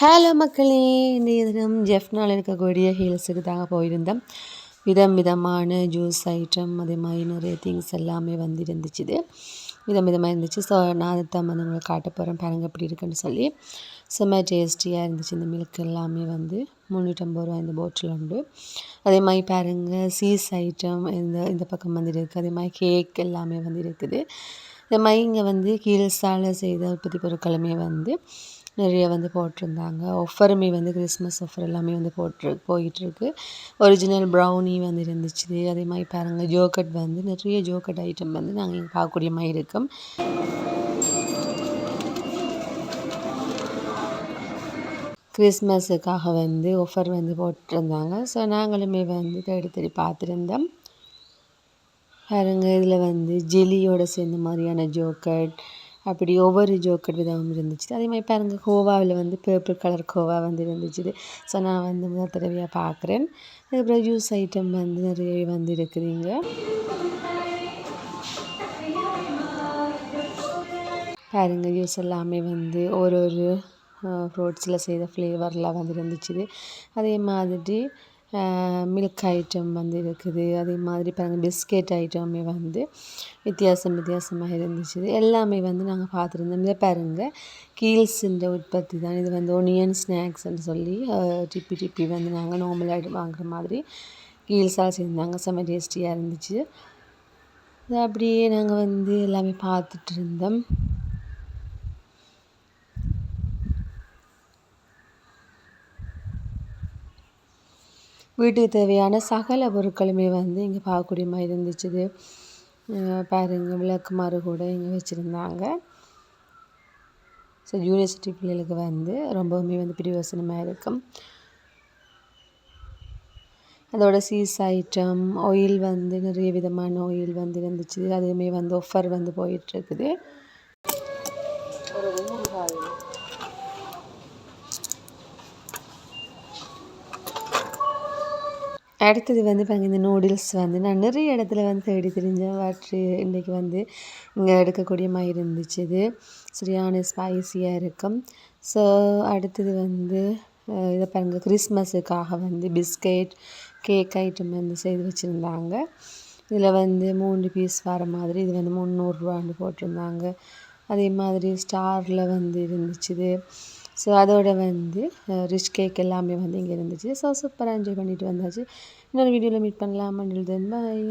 Hello மக்களே இன்றைய தினம் ஜெஃப்னால் இருக்கக்கூடிய ஹீல்ஸுக்கு தாங்க போயிருந்தோம். விதம் விதமான ஜூஸ் ஐட்டம் அதே மாதிரி நிறைய திங்ஸ் எல்லாமே வந்து இருந்துச்சு விதம் விதமாக இருந்துச்சு. ஸோ நான் அதை தான் வந்து உங்களை காட்ட போகிறேன் பாருங்க எப்படி இருக்குன்னு சொல்லி. செம்ம டேஸ்டியாக இருந்துச்சு. இந்த மில்க் எல்லாமே வந்து முந்நூற்றம்பது ரூபா இந்த போட்டில் உண்டு. அதே மாதிரி பாருங்கள் சீஸ் ஐட்டம் இந்த இந்த பக்கம் வந்து இருக்குது அதே மாதிரி கேக் எல்லாமே வந்து இருக்குது. இந்த மாதிரி இங்கே வந்து கீழ்ஸால் செய்த உற்பத்தி பொருட்களுமே வந்து நிறைய வந்து போட்டிருந்தாங்க. ஆஃபருமே வந்து கிறிஸ்மஸ் ஆஃபர் எல்லாமே வந்து போட்டு போயிட்டுருக்கு. ஒரிஜினல் ப்ரௌனி வந்து இருந்துச்சு. அதே மாதிரி பாருங்கள் ஜோக்கட் வந்து நிறைய ஜோக்கட் ஐட்டம் வந்து நாங்கள் இங்கே பார்க்கக்கூடிய மாதிரி இருக்கும். கிறிஸ்மஸுக்காக வந்து ஆஃபர் வந்து போட்டிருந்தாங்க. ஸோ நாங்களுமே வந்து தேடி தேடி பார்த்துருந்தோம். பாருங்க இதில் வந்து ஜெலியோட சேர்ந்த மாதிரியான ஜோக்கட் அப்படி ஒவ்வொரு ஜோக்கட் விதமும் இருந்துச்சு. அதே மாதிரி பாருங்க கோவாவில் வந்து பர்பிள் கலர் கோவா வந்து இருந்துச்சு ஸோ நான் வந்து முதல் தடவையாக பார்க்குறேன் அதுக்கப்புறம் ஜூஸ் ஐட்டம் வந்து நிறைய வந்து இருக்குதுங்க பாருங்க ஜூஸ் எல்லாமே வந்து ஒரு ஒரு ஃப்ரூட்ஸில் செய்த ஃப்ளேவரில் வந்து இருந்துச்சு அதே மாதிரி மில்க் ஐட்டம் வந்து இருக்குது. அதே மாதிரி பாருங்கள் பிஸ்கெட் ஐட்டமே வந்து வித்தியாசம் வித்தியாசமாக இருந்துச்சு. எல்லாமே வந்து நாங்கள் பார்த்துருந்தோம். இதை பாருங்கள் கீல்ஸுன்ற உற்பத்தி தான். இது வந்து ஒனியன் ஸ்நாக்ஸ்ன்னு சொல்லி டிப்பி டிப்பி வந்து நாங்கள் நார்மலாக வாங்குற மாதிரி கீல்ஸாக செஞ்சாங்க செம்ம டேஸ்டியாக இருந்துச்சு. அது அப்படியே நாங்கள் வந்து எல்லாமே பார்த்துட்டு இருந்தோம். வீட்டுக்கு தேவையான சகல பொருட்களுமே வந்து இங்கே பார்க்கக்கூடிய மாதிரி இருந்துச்சு பாருங்க விளக்குமாறு கூட இங்கே வச்சுருந்தாங்க. ஸோ யூனிவர்சிட்டி பிள்ளைகளுக்கு வந்து ரொம்பவுமே வந்து பிரியோசனமாக இருக்கும். அதோட சீஸ் ஐட்டம் ஆயில் வந்து நிறைய விதமான ஆயில் வந்து இருந்துச்சு. அதுவுமே வந்து ஆஃபர் வந்து போயிட்டுருக்குது ஒரு அடுத்தது வந்து பாருங்க இந்த நூடுல்ஸ் வந்து நான் நிறைய இடத்துல வந்து தேடி தெரிஞ்சேன் வாட்ரு இன்றைக்கி வந்து இங்கே எடுக்கக்கூடிய மாதிரி இருந்துச்சு இது சரியான ஸ்பைஸியாக இருக்கும். ஸோ அடுத்தது வந்து இதை பாருங்கள் கிறிஸ்மஸுக்காக வந்து பிஸ்கெட் கேக் ஐட்டம் வந்து செய்து வச்சுருந்தாங்க. இதில் வந்து மூணு பீஸ் வர மாதிரி இது வந்து முந்நூறுரூவான்னு போட்டிருந்தாங்க. அதே மாதிரி ஸ்டாரில் வந்து இருந்துச்சு ஸோ அதோட வந்து ரிச் கேக் எல்லாமே வந்து இங்கே இருந்துச்சு. ஸோ சூப்பராக என்ஜாய் பண்ணிட்டு வந்தாச்சு. இன்னொரு வீடியோவில் மீட் பண்ணலாம். அண்டில் தென் பாய்